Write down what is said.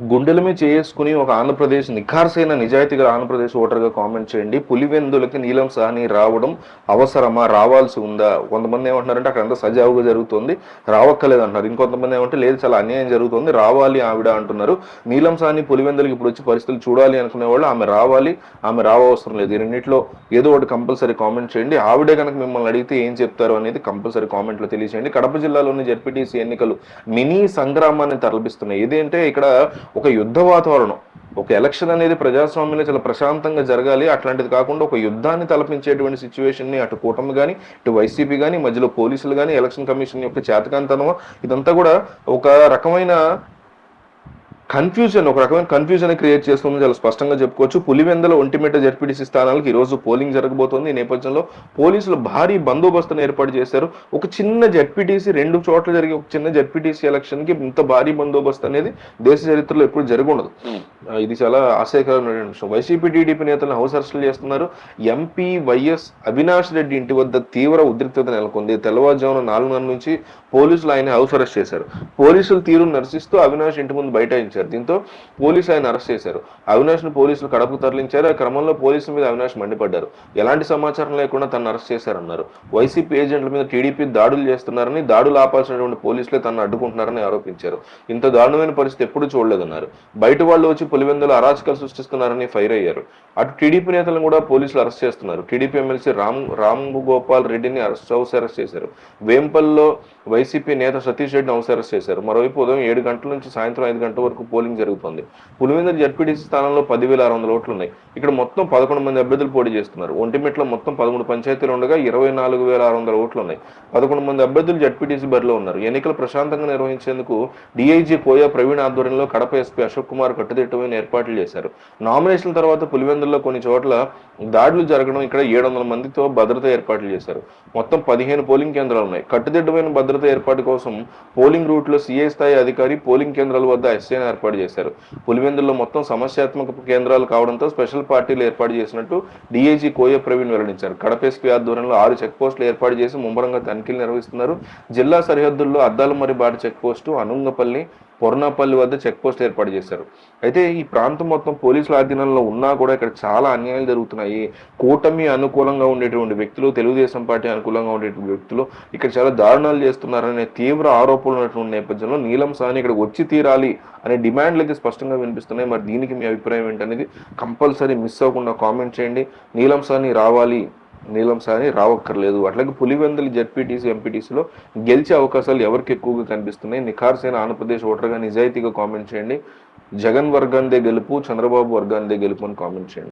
గుండెల మీద చేసుకుని ఒక ఆంధ్రప్రదేశ్ నిఖార్సైన నిజాయితీగా ఆంధ్రప్రదేశ్ ఓటర్గా కామెంట్ చేయండి. పులివెందులకి నీలం సాహ్ని రావడం అవసరమా? రావాల్సి ఉందా? కొంతమంది ఏమంటున్నారంటే అక్కడ అంతా సజావుగా జరుగుతుంది. రావక్కలేదు అంటున్నారు ఇంకొంతమంది ఏమంటే లేదు చాలా అన్యాయం జరుగుతుంది. రావాలి ఆవిడ అంటున్నారు. నీలం సాహ్ని పులివెందులకి ఇప్పుడు వచ్చి పరిస్థితులు చూడాలి అనుకునే వాళ్ళు ఆమె రావాలి ఆమె రావవసరం లేదు. ఈ రెండింటిలో ఏదో ఒకటి కంపల్సరీ కామెంట్ చేయండి. ఆవిడే కనుక మిమ్మల్ని అడిగితే ఏం చెప్తారు అనేది కంపల్సరీ కామెంట్లో తెలియజేయండి కడప జిల్లాలోని జడ్పీటీసీ ఎన్నికలు మినీ సంగ్రామాన్ని తరలిపిస్తున్నాయి. ఇదేంటే ఇక్కడ ఒక యుద్ధ వాతావరణం ఒక ఎలక్షన్ అనేది ప్రజాస్వామ్యంలో చాలా ప్రశాంతంగా జరగాలి. అట్లాంటిది కాకుండా ఒక యుద్ధాన్ని తలపించేటువంటి సిచ్యువేషన్ని అటు కూటమి కానీ ఇటు వైసీపీ కానీ మధ్యలో పోలీసులు కానీ ఎలక్షన్ కమిషన్ యొక్క చేతకాంతనం ఇదంతా కూడా ఒక రకమైన కన్ఫ్యూజన్ ఒక రకమైన కన్ఫ్యూజన్ క్రియేట్ చేస్తుందని చాలా స్పష్టంగా చెప్పుకోవచ్చు. పులివెందల ఒంటిమిట్ట జడ్పీటీసీ స్థానాలకు ఈ రోజు పోలింగ్ జరగబోతోంది. ఈ నేపథ్యంలో పోలీసులు భారీ బందోబస్తును ఏర్పాటు చేశారు. ఒక చిన్న జడ్పీటీసీ రెండు చోట్ల జరిగే ఒక చిన్న జడ్పీటీసీ ఎలక్షన్కి ఇంత భారీ బందోబస్తు అనేది దేశ చరిత్రలో ఎప్పుడు జరగundదు ఆ, ఇది చాలా ఆశయకరమైన విషయం. వైసీపీ టీడీపీ నేతలను హౌస్ అరెస్టులు చేస్తున్నారు. ఎంపీ వైఎస్ అవినాష్ రెడ్డి ఇంటి వద్ద తీవ్ర ఉద్రిక్తత నెలకొంది. తెల్లవారుజామున నాలుగున్నర నుంచి పోలీసులు ఆయన హౌస్ అరెస్ట్ చేశారు. పోలీసులు తీరును నిరసిస్తూ అవినాష్ ఇంటి ముందు బైఠాయించారు. దీంతో పోలీసు ఆయన అరెస్ట్ చేశారు. అవినాష్ను పోలీసులు కడపకు తరలించారు. ఆ క్రమంలో పోలీసుల మీద అవినాష్ మండిపడ్డారు. ఎలాంటి సమాచారం లేకుండా తను అరెస్ట్ చేశారన్నారు. వైసీపీ ఏజెంట్ల మీద టీడీపీ దాడులు చేస్తున్నారని దాడులు ఆపాల్సినటువంటి పోలీసులే తనను అడ్డుకుంటున్నారని ఆరోపించారు. ఇంత దారుణమైన పరిస్థితి ఎప్పుడూ చూడలేదన్నారు. బయట వాళ్ళు వచ్చి పులివెందులు అరాచకాలు సృష్టిస్తున్నారని ఫైర్ అయ్యారు. అటు టీడీపీ నేతలను కూడా పోలీసులు అరెస్ట్ చేస్తున్నారు. టీడీపీ ఎమ్మెల్సీ రామ్ రామ్ గోపాల్ రెడ్డిని అరెస్ట్ హౌస్ అరెస్ట్ చేశారు. వేంపల్లో వైసీపీ నేత సతీష్ రెడ్డిని హౌస్ అరెస్ట్ చేశారు. మరోవైపు ఉదయం ఏడు గంటల నుంచి సాయంత్రం ఐదు గంటల వరకు పోలింగ్ జరుగుతుంది. పులివెందుల జడ్పీటీసీ స్థానంలో పదివేల ఆరు వందల ఓట్లు ఉన్నాయి ఇక్కడ మొత్తం పదకొండు మంది అభ్యర్థులు పోటీ చేస్తున్నారు. ఒంటిమిట్లో మొత్తం పదమూడు పంచాయతీలు ఉండగా ఇరవై నాలుగు వేల ఆరు వందల ఓట్లు ఉన్నాయి పదకొండు మంది అభ్యర్థులు జడ్పీటీసీ బరిలో ఉన్నారు. ఎన్నికలు ప్రశాంతంగా నిర్వహించేందుకు డీఐజీ పోయా ప్రవీణ్ ఆధ్వర్యంలో కడప ఎస్పీ అశోక్ కుమార్ కట్టుదిట్టమైన ఏర్పాట్లు చేశారు. నామినేషన్ తర్వాత పులివెందుల్లో కొన్ని చోట్ల దాడులు జరగడం ఇక్కడ ఏడు వందల మందితో భద్రత ఏర్పాట్లు చేశారు. మొత్తం పదిహేను పోలింగ్ కేంద్రాలు ఉన్నాయి కట్టుదిట్టమైన భద్రత ఏర్పాటు కోసం పోలింగ్ రూట్లో సిఐ స్థాయి అధికారి పోలింగ్ కేంద్రాల వద్ద ఎస్ఐని ఏర్పాటు చేశారు. పులివెందుల్లో మొత్తం సమస్యాత్మక కేంద్రాలు కావడంతో స్పెషల్ పార్టీలు ఏర్పాటు చేసినట్టు డీఐజీ కోయ ప్రవీణ్ వెల్లడించారు. కడప ఎస్పీ ఆధ్వర్యంలో ఆరు చెక్ పోస్టులు ఏర్పాటు చేసి ముమ్మరంగా తనిఖీలు నిర్వహిస్తున్నారు. జిల్లా సరిహద్దుల్లో అద్దాలమరి బాట చెక్ పోస్టు అనుంగపల్లి పొర్నాపల్లి వద్ద చెక్ పోస్ట్ ఏర్పాటు చేశారు. అయితే ఈ ప్రాంతం మొత్తం పోలీసుల ఆధీనంలో ఉన్నా కూడా ఇక్కడ చాలా అన్యాయాలు జరుగుతున్నాయి. కూటమి అనుకూలంగా ఉండేటువంటి వ్యక్తులు తెలుగుదేశం పార్టీ అనుకూలంగా ఉండేటువంటి వ్యక్తులు ఇక్కడ చాలా దారుణాలు చేస్తున్నారనే తీవ్ర ఆరోపణలు ఉన్నటువంటి నేపథ్యంలో నీలం సాని ఇక్కడ వచ్చి తీరాలి అనే డిమాండ్లు అయితే స్పష్టంగా వినిపిస్తున్నాయి. మరి దీనికి మీ అభిప్రాయం ఏంటనేది కంపల్సరీ మిస్ అవ్వకుండా కామెంట్ చేయండి. నీలం సాని రావాలి నీలం సాని రావక్కర్లేదు. అట్లాగే పులివెందులు జడ్పీటీసీ ఎంపీటీసీలో గెలిచే అవకాశాలు ఎవరికి ఎక్కువగా కనిపిస్తున్నాయి? నిఖార్సైన ఆంధ్రప్రదేశ్ ఓటర్గా నిజాయితీగా కామెంట్ చేయండి. జగన్ వర్గాందే గెలుపు చంద్రబాబు వర్గాందే గెలుపు అని కామెంట్ చేయండి.